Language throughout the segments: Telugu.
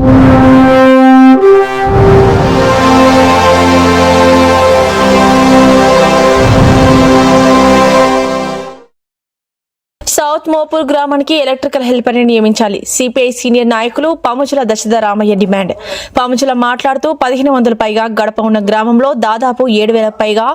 you. సౌత్ మోపూర్ గ్రామానికి ఎలక్ట్రికల్ హెల్పర్ని నియమించాలి. సిపిఐ సీనియర్ నాయకులు పాముచుల దశద రామయ్య డిమాండ్. పాముచుల మాట్లాడుతూ పదిహేను వందల పైగా గడప ఉన్న గ్రామంలో దాదాపు ఏడు వేల పైగా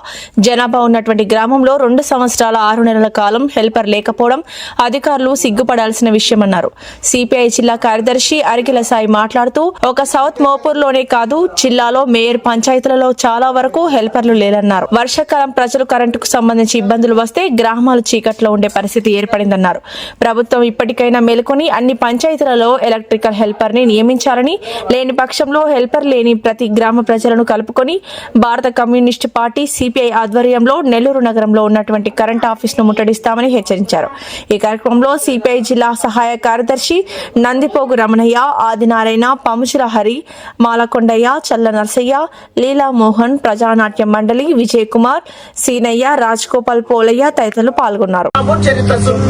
జనాభా ఉన్నటువంటి గ్రామంలో రెండు సంవత్సరాల ఆరు నెలల కాలం హెల్పర్ లేకపోవడం అధికారులు సిగ్గుపడాల్సిన విషయమన్నారు సిపిఐ జిల్లా కార్యదర్శి అరికెల సాయి మాట్లాడుతూ ఒక సౌత్ మోపూర్లోనే కాదు జిల్లాలో మేయర్ పంచాయతీలలో చాలా వరకు హెల్పర్లు లేరన్నారు. వర్షాకాలం ప్రజలు కరెంటుకు సంబంధించి ఇబ్బందులు వస్తే గ్రామాలు చీకట్లో ఉండే పరిస్థితి ఏర్పడిందన్నారు ప్రభుత్వం ఇప్పటికైనా మేల్కొని అన్ని పంచాయతీలలో ఎలక్ట్రికల్ హెల్పర్ని నియమించాలని లేని పక్షంలో హెల్పర్ లేని ప్రతి గ్రామ ప్రజలను కలుపుకొని భారత కమ్యూనిస్టు పార్టీ సిపిఐ ఆధ్వర్యంలో నెల్లూరు నగరంలో ఉన్నటువంటి కరెంట్ ఆఫీస్ను ముట్టడిస్తామని హెచ్చరించారు. ఈ కార్యక్రమంలో సిపిఐ జిల్లా సహాయ కార్యదర్శి నందిపోగు రమణయ్య ఆదినారాయణ పముచుల హరి మాలకొండయ్య చల్ల నర్సయ్య లీలా మోహన్ ప్రజానాట్య మండలి విజయ్ కుమార్ సీనయ్య రాజ్ గోపాల్ పోలయ్య తదితరులు పాల్గొన్నారు.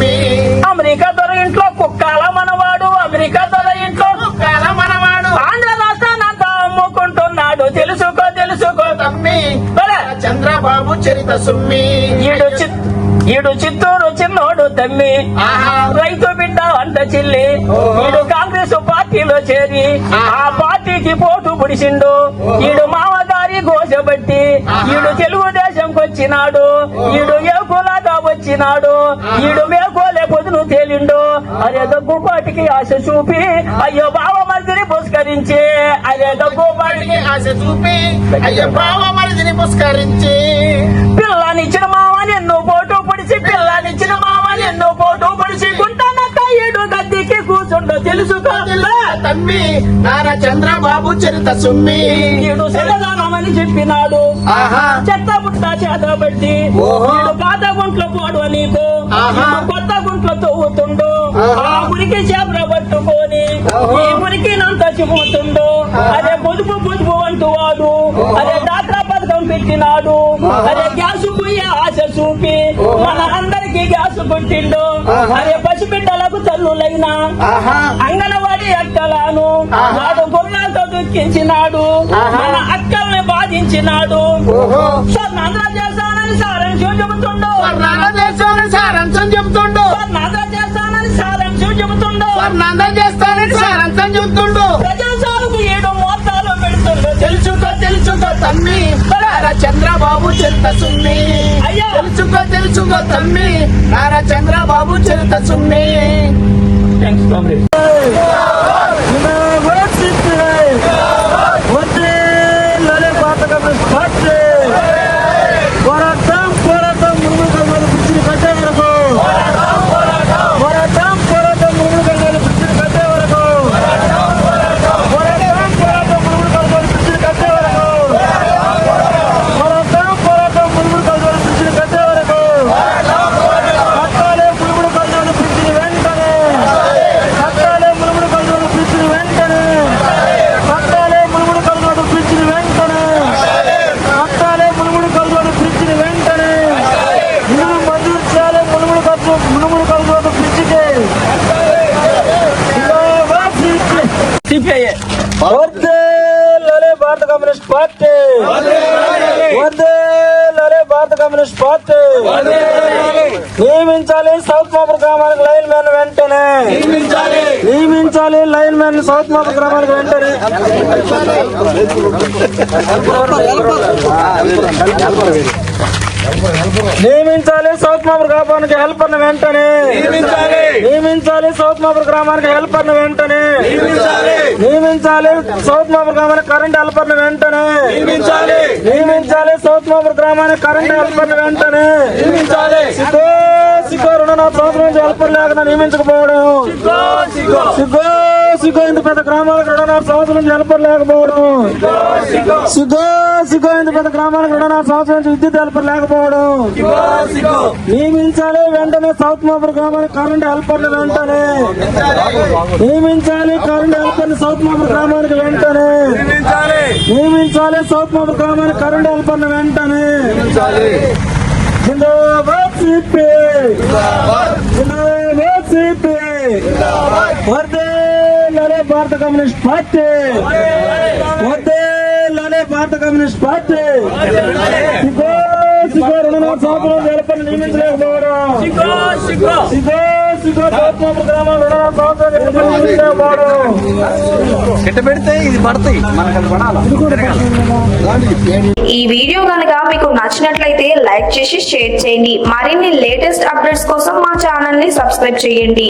సుమ్మి అమెరికా దొర ఇంట్లో కుక్కాల మనవాడు అమెరికా దొర ఇంట్లో కాల మనవాడు ఆంధ్ర రాష్ట్రానంతా అమ్ముకుంటున్నాడు తెలుసుకో తెలుసుకో తమ్మి. చంద్రబాబు చరిత సుమ్మి ఈడు ఈడు చిత్తూరు చిన్నోడు తమ్మి. రైతు బిడ్డ అంట చిల్లి. ఈడు కాంగ్రెస్ పార్టీలో చేరి. ఆ పార్టీకి పోటు పుడిసిండు ఓహో. ఈడు మామగారి గోసబట్టి ఆహా. ఈడు తెలుగుదేశంకి వచ్చినాడు. ఈడు ఏకులాగా వచ్చినాడు. ఆహా. ఈడు మేకోలే పొదును తేలిండు. అరే దగ్గుపాటికి ఆశ చూపి అయ్యో బావ మరిదిని పుష్కరించి. అరే దగ్గుపాటికి ఆశ చూపి అయ్య బావ మరిదిని పుష్కరించి. పిల్లనిచ్చిన మామని ఎన్నో పోటు పొడిచి పిల్లనిచ్చిన మామని ఎన్నో పోటు పొడిచి. గుంటనక్క ఏడు గద్దెకి కూర్చుండో తెలుసుకో తమ్మి నారా చంద్రబాబు చరిత సుమ్మి. సెలదానమని చెప్పినాడు. ఆహా. చెత్త పుట్ట చేతబట్టి. ఈడు పాత గుంట్లో పోడు నీకు. కొత్త గుంట్లో తవ్వుతుండు. ఆ మురికి చేపల పట్టుకొని. ఈ మురికి నంత చిమ్ముతుండు. అదే పొదుపు పొదుపు అంటూ వాడు. అదే డాక్టర్ పథకం పెట్టినాడు. అదే గ్యాస్ పోయే ఆశ చూపి మన అందరికి గ్యాస్ పుట్టిండు. అదే పసిబిడ్డలకు తల్లులైనా. ఆహా. అంగనవాడి అక్కలను. వాడు గుర్రాలతో దుఃఖించినాడు. మన అక్కల్ని బాధించినాడు. స్వర్ణాంధ్ర చేస్తానని సారాంశం చెబుతుండు స్వర్ణాంధ్ర దేశాన్ని సారాంశం చెబుతుండు స్వర్ణాంధ్ర చేస్తానని సారాంశం చెబుతుండు స్వర్ణాంధ్ర చేస్తానని సారాంశం చెబుతుండు ప్రజల సాగుకు ఏడు మోతాలు పెడుతుండు. తెలుసుకో తెలుసుకో తమ్మి. నారా చంద్రబాబు చరిత సుమ్మి. అయ్యా. తెలుసుకో తెలుసుకో తమ్మి. నారా చంద్రబాబు చరిత సుమ్మి. థ్యాంక్స్ కామ్రేడ్ సిపిఐ వద్దే లలే భారత కమ్యూనిస్ట్ పార్టీ వద్దే లలే భారత కమ్యూనిస్ట్ పార్టీ నియమించాలి సౌత్ మాపూర్ గ్రామానికి లైన్ మ్యాన్ వెంటనే నియమించాలి లైన్ మ్యాన్ సౌత్ మాపూర్ గ్రామానికి వెంటనే నియమించాలి సౌత్ మాపూర్ గ్రామానికి హెల్పర్ వెంటనే. నియమించాలి. సౌత్ మాపూర్ గ్రామానికి హెల్పర్ వెంటనే. నియమించాలి. సౌత్ మాపూర్ గ్రామానికి కరెంట్ హెల్పర్ వెంటనే. నియమించాలి. సౌత్ మాపూర్ గ్రామానికి కరెంట్ హెల్పర్ వెంటనే. సిగ్గో సిగ్గో రెండున్నర సంవత్సరం నుంచి హెల్పర్ లేకుండా నియమించకపోవడం. సిగ్గో. సిగ్గో ఇంత పెద్ద గ్రామాలకు రెండున్నర సంవత్సరం నుంచి హెల్పర్ లేకపోవడం. ఇంత పెద్ద గ్రామాలకు రెండున్నర సంవత్సరం నుంచి విద్యుత్ హెల్పర్ నియమించాలి వెంటనే సౌత్ మాపూర్ గ్రామానికి కరెంట్ హెల్పర్లు వెంటనే. నియమించాలి కరెంట్ హెల్పర్లు సౌత్ మాపూర్ గ్రామానికి వెంటనే. నియమించాలి సౌత్ మాపూర్ గ్రామానికి కరెంట్ హెల్పర్లు వెంటనే. జిందాబాద్ సిపి. జిందాబాద్. సిపిఐ వర్దే వద్దేలానే భారత కమ్యూనిస్ట్ పార్టీ. వద్దేలానే భారత కమ్యూనిస్ట్ పార్టీ. సిగో సిగో నియమించలేకపోవడం. సిగో సిగో ఈ వీడియో కనుక మీకు నచ్చినట్లయితే లైక్ చేసి షేర్ చేయండి. మరిన్ని లేటెస్ట్ అప్డేట్స్ కోసం మా ఛానల్ని సబ్స్క్రైబ్ చేయండి.